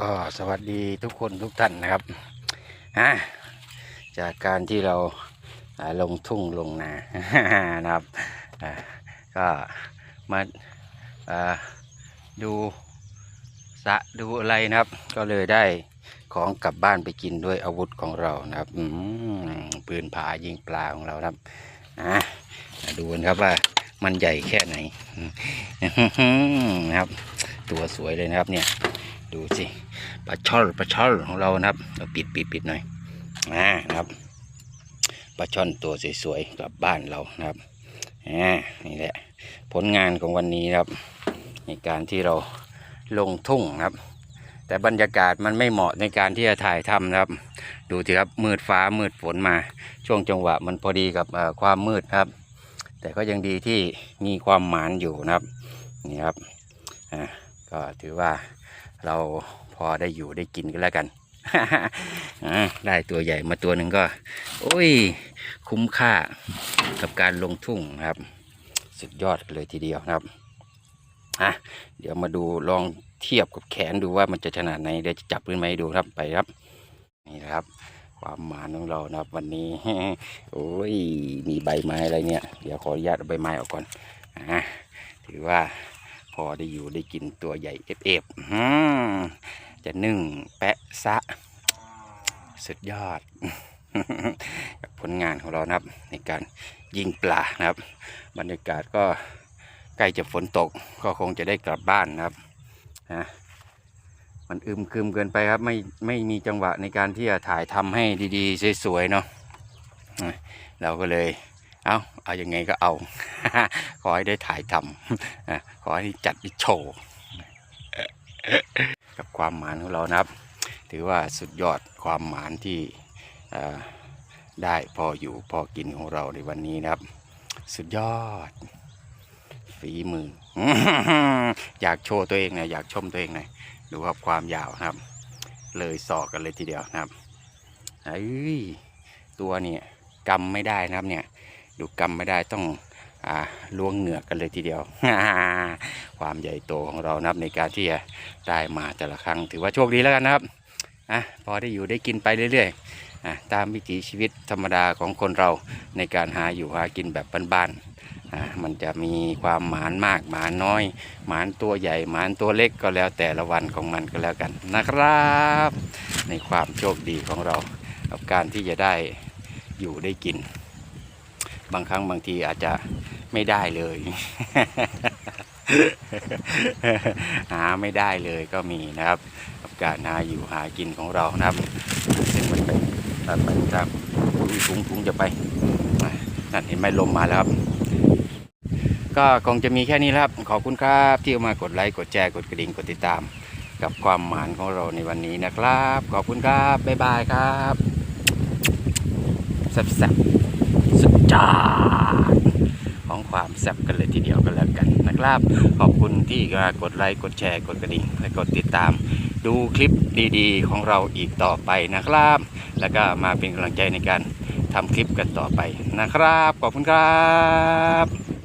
ก็สวัสดีทุกคนทุกท่านนะครับอะจากการที่เราลงทุ่งลงนานะครับก็มาดูสะดูอะไรนะครับ ก็เลยได้ของกลับบ้านไปกินด้วยอาวุธของเรานะครับอืมปืนผายิงปลาของเรานะครับอะดูกันครับว่ามันใหญ่แค่ไหนนะครับ ตัวสวยเลยนะครับเนี่ย ดูสิปลาช่อนปลาช่อนของเรานะครับเราปิดปิดปิดหน่อยอ่านะครับปลาช่อนตัวสวยๆกลับบ้านเรานะครับอ่านี่แหละผลงานของวันนี้ครับ ในการที่เราลงทุ่งนครับ แต่บรรยากาศมันไม่เหมาะในการที่จะถ่ายทำนะครับ ดูสิครับมืดฟ้ามืดฝนมา ช่วงจังหวะมันพอดีกับความมืดครับ แต่ก็ยังดีที่มีความหมานอยู่นะครับนี่ครับอ่าก็ถือว่า เราพอได้อยู่ได้กินกันแล้วกันได้ตัวใหญ่มาตัวหนึ่งก็ โอ้ย คุ้มค่ากับการลงทุ่งนครับ สุดยอดเลยทีเดียวครับอะเดี๋ยวมาดูลองเทียบกับแขนดูว่ามันจะขนาดไหนเดี๋ยวจะจับขึ้นมาให้ดูครับไปครับ นี่นะครับ ความหมานของเรานะครับ วันนี้ โอ้ยมีใบไม้อะไรเนี่ย เดี๋ยวขออนุญาตใบไม้ออกก่อนอะถือว่า อได้อยู่ได้กินตัวใหญ่เอฟเอฟจะนึ่งแปะซะ สุดยอดกับผลงานของเรานะครับ ในการยิงปลานะครับ บรรยากาศก็ใกล้จะฝนตกก็คงจะได้กลับบ้านนะครับนะมันอึมครึมเกินไปครับไม่ไม่มีจังหวะในการที่จะถ่ายทำให้ดีๆ สวยๆเนาะเราก็เลย เอาเอาอยัางไงก็เอา ขอให้ได้ถ่ายทำขอให้จัดได้โชว์กับความหมานของเรานะครับ ถือว่าสุดยอดความหมานที่ได้พออยู่พอกินของเราในวันนี้นะครับ สุดยอด ฝีมือ อยากโชว์ตัวเองหนะอยากชมตัวเองหน่อยดูครับความยาวนะครับ เลยสอกกันเลยทีเดียวนะครับเอ้ยตัวเนี่ยกำไม่ได้นะครับเนี่ย ดูกำไม่ได้ต้องอล้วงเหงือกกันเลยทีเดียว ความใหญ่โตของเรานะครับในการที่จะได้มาแต่ละครั้ง ถือว่าโชคดีแล้วกันนะครับอะพอได้อยู่ได้กินไปเรื่อยๆอะตามวิถีชีวิตธรรมดาของคนเราในการหาอยู่หากินแบบบ้านๆอะมันจะมีความหมานมากหมานน้อย หมานตัวใหญ่หมานตัวเล็กก็แล้วแต่ละวันของมันก็แล้วกันนะครับ ในความโชคดีของเรากับการที่จะได้อยู่ได้กิน บางครั้งบางทีอาจจะไม่ได้เลย หาไม่ได้เลยก็มีนะครับกับการหาอยู่หากินของเรานะครับ ซึ่งมันเป็นตัดไปครับทุงทุงจะไปนั่นเห็นไหมลมมาแล้วครับ ก็คงจะมีแค่นี้ครับขอบคุณครับที่มากดไลค์กดแชร์กดกระดิ่งกดติดตาม กับความหมานของเราในวันนี้นะครับ ขอบคุณครับบ๊ายบายครับแซ่บ จ้าของความแซ่บกันเลยทีเดียวกันแล้วกันนะครับ ขอบคุณที่กดไลค์กดแชร์กดกระดิ่งและกดติดตาม ดูคลิปดีๆ ของเราอีกต่อไปนะครับ แล้วก็มาเป็นกำลังใจในการทำคลิปกันต่อไปนะครับ ขอบคุณครับ